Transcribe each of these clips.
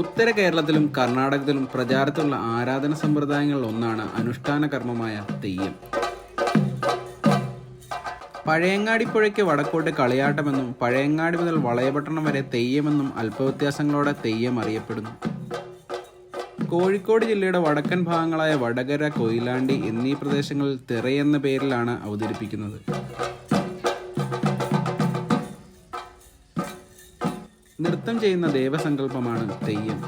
ഉത്തര കേരളത്തിലും കർണാടകത്തിലും പ്രചാരത്തിലുള്ള ആരാധന സമ്പ്രദായങ്ങളിൽ ഒന്നാണ് അനുഷ്ഠാന കർമ്മമായ തെയ്യം. പഴയങ്ങാടിപ്പുഴയ്ക്ക് വടക്കോട്ട് കളിയാട്ടമെന്നും പഴയങ്ങാടി മുതൽ വളയപട്ടണം വരെ തെയ്യമെന്നും അല്പവ്യത്യാസങ്ങളോടെ തെയ്യം അറിയപ്പെടുന്നു. കോഴിക്കോട് ജില്ലയുടെ വടക്കൻ ഭാഗങ്ങളായ വടകര കൊയിലാണ്ടി എന്നീ പ്രദേശങ്ങളിൽ തിറയെന്ന പേരിലാണ് അവതരിപ്പിക്കുന്നത്. നൃത്തം ചെയ്യുന്ന ദേവസങ്കല്പമാണ് തെയ്യം.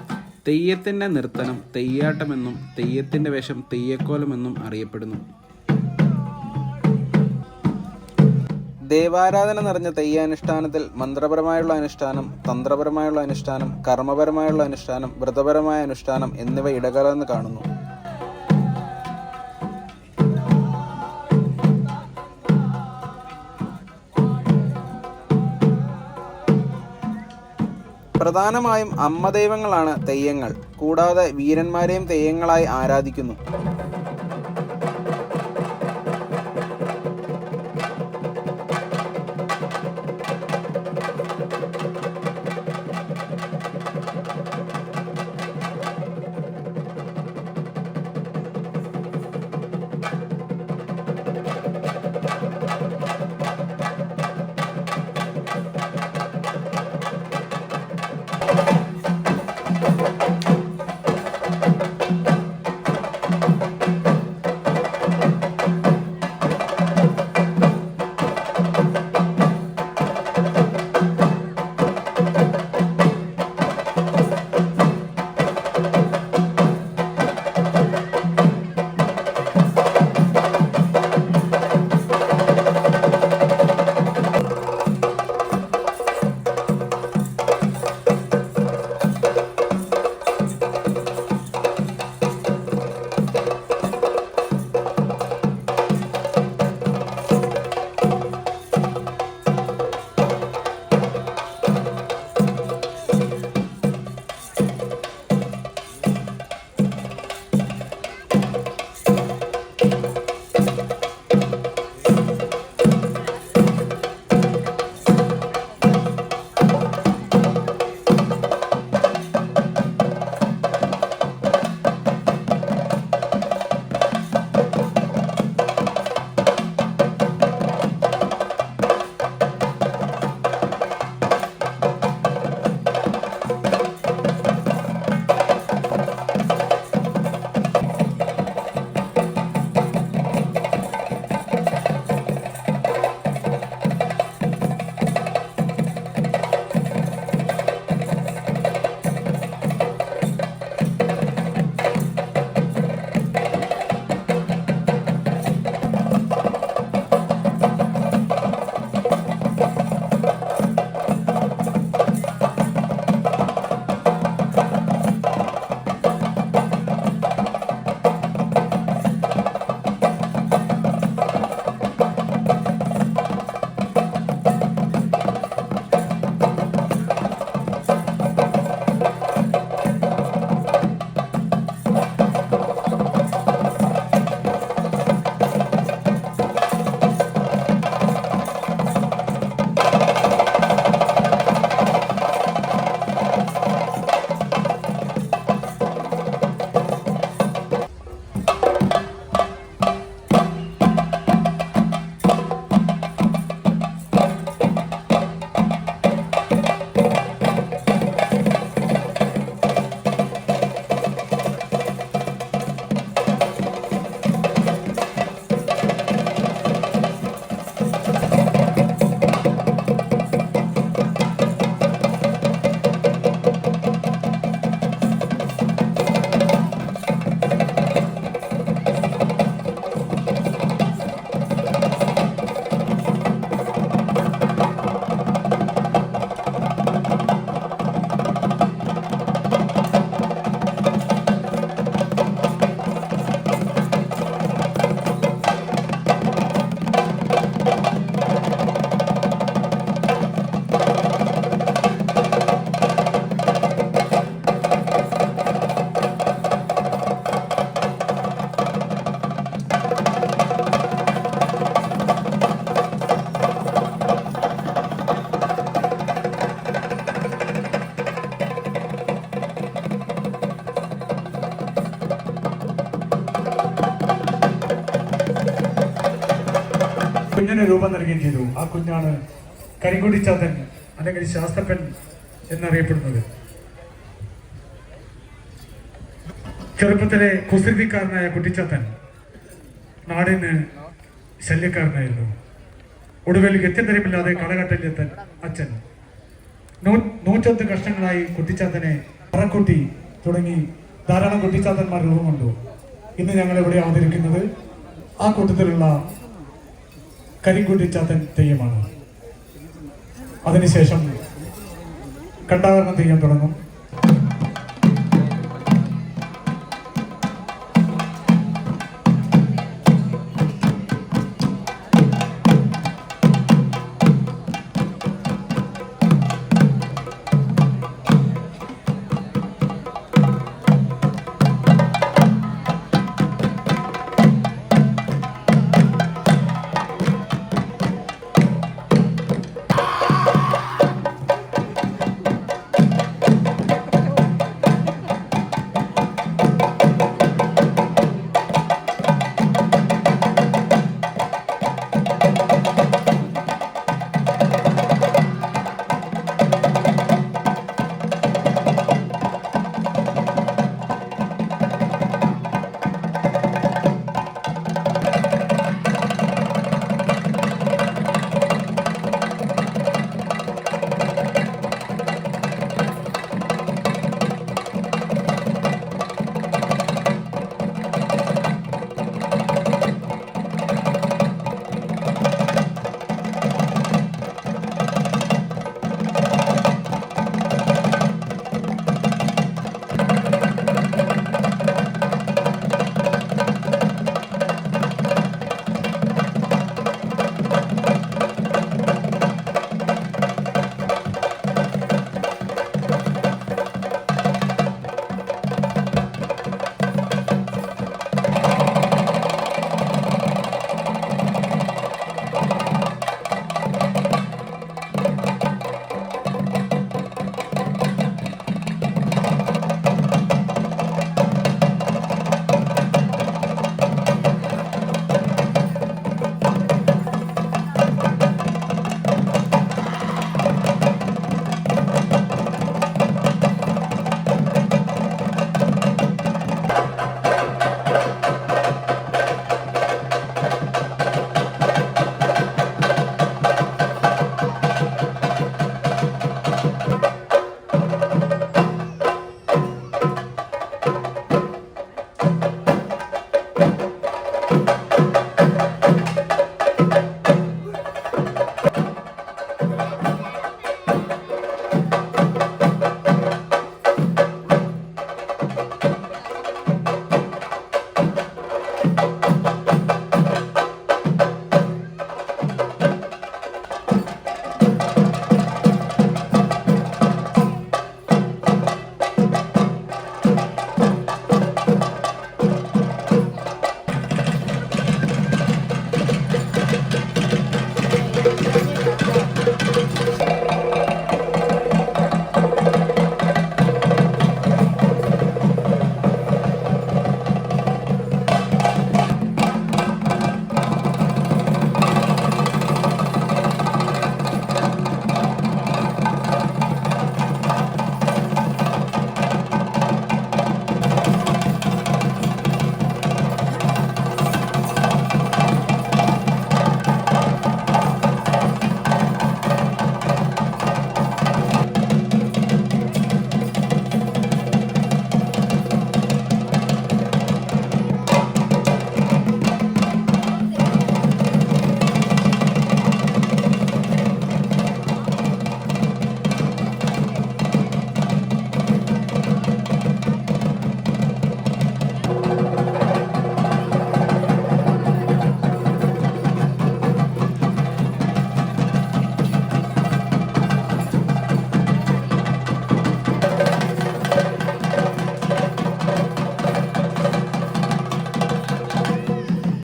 തെയ്യത്തിന്റെ നൃത്തനം തെയ്യാട്ടമെന്നും തെയ്യത്തിന്റെ വേഷം തെയ്യക്കോലമെന്നും അറിയപ്പെടുന്നു. ദേവാരാധന നിറഞ്ഞ തെയ്യാനുഷ്ഠാനത്തിൽ മന്ത്രപരമായുള്ള അനുഷ്ഠാനം തന്ത്രപരമായുള്ള അനുഷ്ഠാനം കർമ്മപരമായുള്ള അനുഷ്ഠാനം വ്രതപരമായ അനുഷ്ഠാനം എന്നിവ ഇടകലർന്ന് കാണുന്നു. പ്രധാനമായും അമ്മദൈവങ്ങളാണ് തെയ്യങ്ങൾ. കൂടാതെ വീരന്മാരെയും തെയ്യങ്ങളായി ആരാധിക്കുന്നു. രൂപം നൽകുകയും ചെയ്തു. ആ കുഞ്ഞാണ് കരിങ്കുടിച്ചാത്തൻ അല്ലെങ്കിൽ ശാസ്ത്രപ്പൻ എന്നറിയപ്പെടുന്നത്. ചെറുപ്പത്തിലെ കുസൃതിക്കാരനായ കുട്ടിച്ചാത്തൻ നാടിന് ശല്യക്കാരനായിരുന്നു. ഒടുവിൽ ഗത്യന്തരമില്ലാതെ കടകട്ടലിലെത്തൻ അച്ഛൻ. നൂ- നൂറ്റൊന്ന് കഷ്ണങ്ങളായി കുട്ടിച്ചാത്തനെ പറക്കുട്ടി തുടങ്ങി ധാരാളം കുട്ടിച്ചാത്തന്മാർ രൂപം കൊണ്ടു. ഇന്ന് ഞങ്ങൾ ഇവിടെ അവതരിക്കുന്നത് ആ കൂട്ടത്തിലുള്ള കരിങ്കുട്ടിച്ചാത്തൻ തെയ്യമാണ്. അതിനുശേഷം കണ്ടാകരണം തെയ്യം തുടങ്ങും.